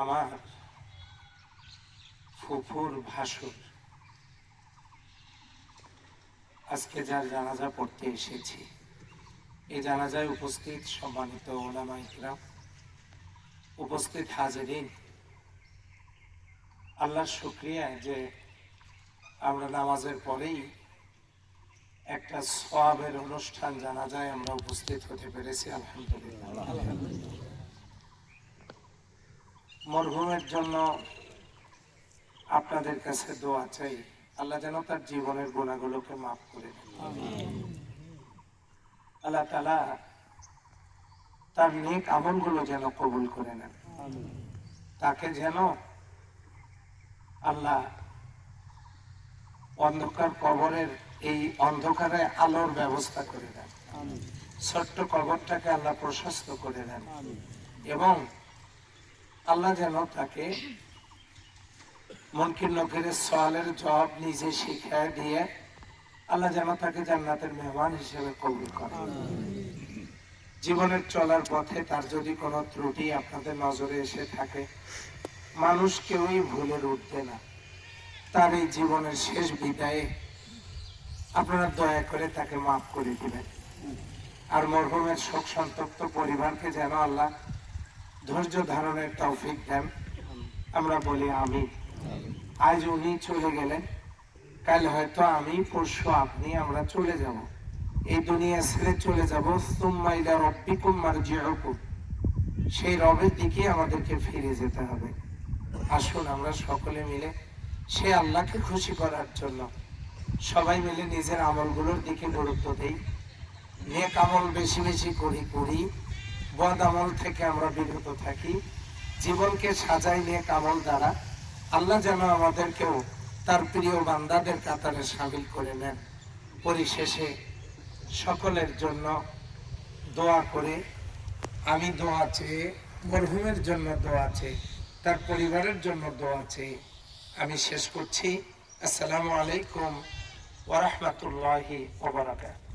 আমার ফুফুর ভাসুর। আজকে যার জানাজা পড়তে এসেছি এই জানাজায় উপস্থিত সম্মানিত ওলামা ইকরাম, উপস্থিত হাজিরিন। আল্লাহর শুক্রিয়া যে আমরা নামাজের পরেই একটা সওয়াবের অনুষ্ঠান জানা যায় আমরা উপস্থিত হতে পেরেছি, আলহামদুলিল্লাহ। মরহুমের জন্য আপনাদের কাছে দোয়া চাই। আল্লাহ যেন তার জীবনের গুণাগুলোকে মাফ করে দেন। আল্লাহ তালা তার নেক আমলগুলো যেন কবুল করে নেন। তাকে যেন আল্লাহ অন্ধকার কবরের এই অন্ধকারে আলোর ব্যবস্থা করে দেন। ছোট্ট কবরটাকে আল্লাহ প্রশস্ত করে দেন। এবং আল্লাহ যেন তাকে মনকির নকিরের সওয়ালের জবাব নিজে শিখায় দিয়ে আল্লাহ যেন তাকে জান্নাতের মেহমান হিসেবে কবুল করে। জীবনের চলার পথে তার যদি কোনো ত্রুটি আপনাদের নজরে এসে থাকে, মানুষ কেউই ভুলের উঠবে না। তার এই জীবনের শেষ বিদায়ে আপনারা দয়া করে তাকে মাফ করে দিবেন। আর মরহুমের শোক সন্তপ্ত পরিবারকে যেন আল্লাহ ধৈর্য ধারণের তৌফিক দেন। আমরা বলি আমি আজ উনি চলে গেলেন। কাল হয়তো আমি, পরশু আপনি, আমরা চলে যাব। এই দুনিয়া ছেড়ে চলে যাব। সুম্মাইলা রব্বিকুম মারজিউকুম। সেই রবের দিকে আমাদেরকে ফিরে যেতে হবে। আসুন আমরা সকলে মিলে সে আল্লাহকে খুশি করার জন্য সবাই মিলে নিজের আমলগুলোর দিকে গুরুত্ব দেই। নেক আমল বেশি বেশি করি করি। বদ আমল থেকে আমরা বিরত থাকি। জীবনকে সাজাই নিয়ে কামল দ্বারা আল্লাহ যেন আমাদেরকেও তার প্রিয় বান্দাদের কাতারে সামিল করে নেন। পরিশেষে সকলের জন্য দোয়া করে আমি দোয়া চেয়ে, মরহুমের জন্য দোয়া চেয়ে, তার পরিবারের জন্য দোয়া চেয়ে আমি শেষ করছি। আসসালামু আলাইকুম ওরহমতুল্লাহি ওবরাকাত